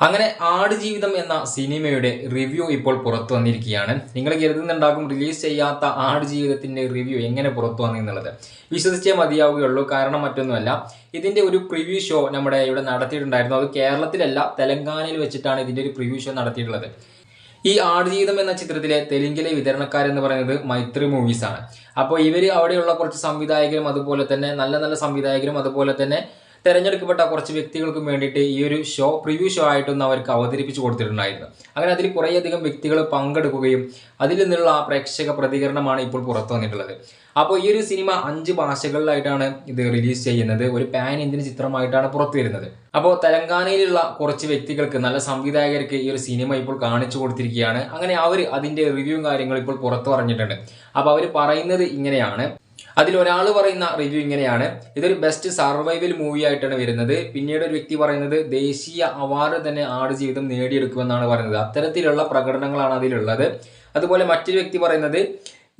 അങ്ങനെ ആട് ജീവിതം എന്ന സിനിമയുടെ റിവ്യൂ ഇപ്പോൾ പുറത്തു വന്നിരിക്കുകയാണ്. നിങ്ങൾ കരുതുന്നുണ്ടാകും റിലീസ് ചെയ്യാത്ത ആട് ജീവിതത്തിന്റെ റിവ്യൂ എങ്ങനെ പുറത്തു വന്നു എന്നുള്ളത്. വിശ്വസിച്ചേ മതിയാവുകയുള്ളൂ. കാരണം മറ്റൊന്നുമല്ല. ഇതിന്റെ ഒരു പ്രിവ്യൂ ഷോ നമ്മുടെ ഇവിടെ നടത്തിയിട്ടുണ്ടായിരുന്നു. അത് കേരളത്തിലല്ല തെലങ്കാനയിൽ വെച്ചിട്ടാണ് ഇതിന്റെ ഒരു പ്രിവ്യൂ ഷോ നടത്തിയിട്ടുള്ളത്. ഈ ആടുജീവിതം എന്ന ചിത്രത്തിലെ തെലുങ്കിലെ വിതരണക്കാരെന്ന് പറയുന്നത് മൈത്രി മൂവീസാണ്. അപ്പോൾ ഇവർ അവിടെയുള്ള കുറച്ച് സംവിധായകരും അതുപോലെ തന്നെ നല്ല നല്ല സംവിധായകരും അതുപോലെ തന്നെ തെരഞ്ഞെടുക്കപ്പെട്ട കുറച്ച് വ്യക്തികൾക്കും വേണ്ടിയിട്ട് ഈ ഒരു ഷോ പ്രിവ്യൂ ഷോ ആയിട്ടൊന്ന് അവർക്ക് അവതരിപ്പിച്ചു കൊടുത്തിട്ടുണ്ടായിരുന്നു. അങ്ങനെ അതിൽ കുറേയധികം വ്യക്തികൾ പങ്കെടുക്കുകയും അതിൽ നിന്നുള്ള ആ പ്രേക്ഷക പ്രതികരണമാണ് ഇപ്പോൾ പുറത്തു വന്നിട്ടുള്ളത്. അപ്പോൾ ഈ ഒരു സിനിമ അഞ്ച് ഭാഷകളിലായിട്ടാണ് ഇത് റിലീസ് ചെയ്യുന്നത്. ഒരു പാൻ ഇന്ത്യൻ ചിത്രമായിട്ടാണ് പുറത്തു വരുന്നത്. അപ്പോൾ തെലങ്കാനയിലുള്ള കുറച്ച് വ്യക്തികൾക്ക് നല്ല സംവിധായകർക്ക് ഈ ഒരു സിനിമ ഇപ്പോൾ കാണിച്ചു കൊടുത്തിരിക്കുകയാണ്. അങ്ങനെ അവർ അതിന്റെ റിവ്യൂ കാര്യങ്ങൾ ഇപ്പോൾ പുറത്തു പറഞ്ഞിട്ടുണ്ട്. അപ്പോൾ അവർ പറയുന്നത് ഇങ്ങനെയാണ്. അതിൽ ഒരാൾ പറയുന്ന റിവ്യൂ ഇങ്ങനെയാണ്. ഇതൊരു ബെസ്റ്റ് സർവൈവൽ മൂവി ആയിട്ടാണ് വരുന്നത്. പിന്നീട് ഒരു വ്യക്തി പറയുന്നത് ദേശീയ അവാർഡ് തന്നെ ആട് ജീവിതം നേടിയെടുക്കുമെന്നാണ് പറയുന്നത്. അത്തരത്തിലുള്ള പ്രകടനങ്ങളാണ് അതിലുള്ളത്. അതുപോലെ മറ്റൊരു വ്യക്തി പറയുന്നത്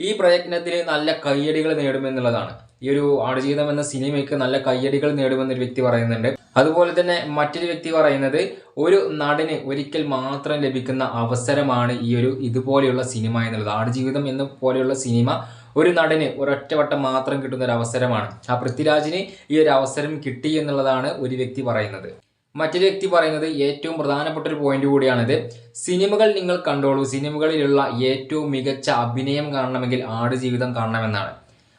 ഈ പ്രയത്നത്തിൽ നല്ല കയ്യടികൾ നേടുമെന്നുള്ളതാണ്. ഈ ഒരു ആടുജീവിതം എന്ന സിനിമയ്ക്ക് നല്ല കയ്യടികൾ നേടുമെന്നൊരു വ്യക്തി പറയുന്നുണ്ട്. അതുപോലെ തന്നെ മറ്റൊരു വ്യക്തി പറയുന്നത് ഒരു നടന് ഒരിക്കൽ മാത്രം ലഭിക്കുന്ന അവസരമാണ് ഈ ഒരു ഇതുപോലെയുള്ള സിനിമ എന്നുള്ളത്. ആടുജീവിതം എന്ന പോലെയുള്ള സിനിമ ഒരു നടന് ഒരൊറ്റവട്ടം മാത്രം കിട്ടുന്ന ഒരു അവസരമാണ്. ആ പൃഥ്വിരാജിന് ഈ ഒരു അവസരം കിട്ടി എന്നുള്ളതാണ് ഒരു വ്യക്തി പറയുന്നത്. മറ്റൊരു വ്യക്തി പറയുന്നത് ഏറ്റവും പ്രധാനപ്പെട്ട ഒരു പോയിന്റ് കൂടിയാണിത്. സിനിമകൾ നിങ്ങൾ കണ്ടോളൂ. സിനിമകളിലുള്ള ഏറ്റവും മികച്ച അഭിനയം കാണണമെങ്കിൽ ആടുജീവിതം കാണണമെന്നാണ്.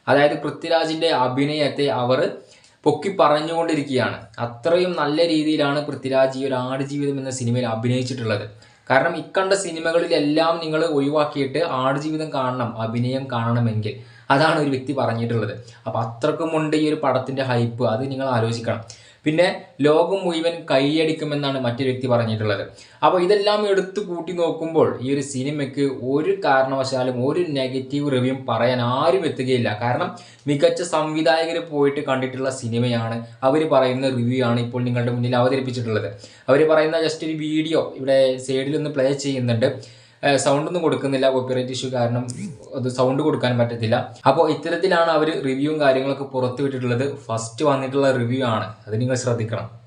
അതായത് പൃഥ്വിരാജിന്റെ അഭിനയത്തെ അവർ പൊക്കി പറഞ്ഞുകൊണ്ടിരിക്കുകയാണ്. അത്രയും നല്ല രീതിയിലാണ് പൃഥ്വിരാജ് ഈ ഒരു ആടുജീവിതം എന്ന സിനിമയിൽ അഭിനയിച്ചിട്ടുള്ളത്. കാരണം ഇക്കണ്ട സിനിമകളിലെല്ലാം നിങ്ങൾ ഒഴിവാക്കിയിട്ട് ആടുജീവിതം കാണണം അഭിനയം കാണണമെങ്കിൽ. അതാണ് ഒരു വ്യക്തി പറഞ്ഞിട്ടുള്ളത്. അപ്പോൾ അത്രക്കുമുണ്ട് ഈ ഒരു പടത്തിന്റെ ഹൈപ്പ് അത് നിങ്ങൾ ആലോചിക്കണം. പിന്നെ ലോകം മുഴുവൻ കൈയടിക്കുമെന്നാണ് മറ്റൊരു വ്യക്തി പറഞ്ഞിട്ടുള്ളത്. അപ്പോൾ ഇതെല്ലാം എടുത്തു കൂട്ടി നോക്കുമ്പോൾ ഈ ഒരു സിനിമയ്ക്ക് ഒരു കാരണവശാലും ഒരു നെഗറ്റീവ് റിവ്യൂ പറയാൻ ആരും എത്തുകയില്ല. കാരണം മികച്ച സംവിധായകർ പോയിട്ട് കണ്ടിട്ടുള്ള സിനിമയാണ് അവർ പറയുന്ന റിവ്യൂ ആണ് ഇപ്പോൾ നിങ്ങളുടെ മുന്നിൽ അവതരിപ്പിച്ചിട്ടുള്ളത്. അവർ പറയുന്ന ജസ്റ്റ് ഒരു വീഡിയോ ഇവിടെ സൈഡിൽ സൈഡിലൊന്ന് പ്ലേ ചെയ്യുന്നുണ്ട്. സൗണ്ട് ഒന്നും കൊടുക്കുന്നില്ല കോപ്പിറൈറ്റ് ഇഷ്യൂ കാരണം അത് സൗണ്ട് കൊടുക്കാൻ പറ്റത്തില്ല. അപ്പോൾ ഇത്തരത്തിലാണ് അവർ റിവ്യൂവും കാര്യങ്ങളൊക്കെ പുറത്തുവിട്ടിട്ടുള്ളത്. ഫസ്റ്റ് വന്നിട്ടുള്ള റിവ്യൂ ആണ്. അത് നിങ്ങൾ ശ്രദ്ധിക്കണം.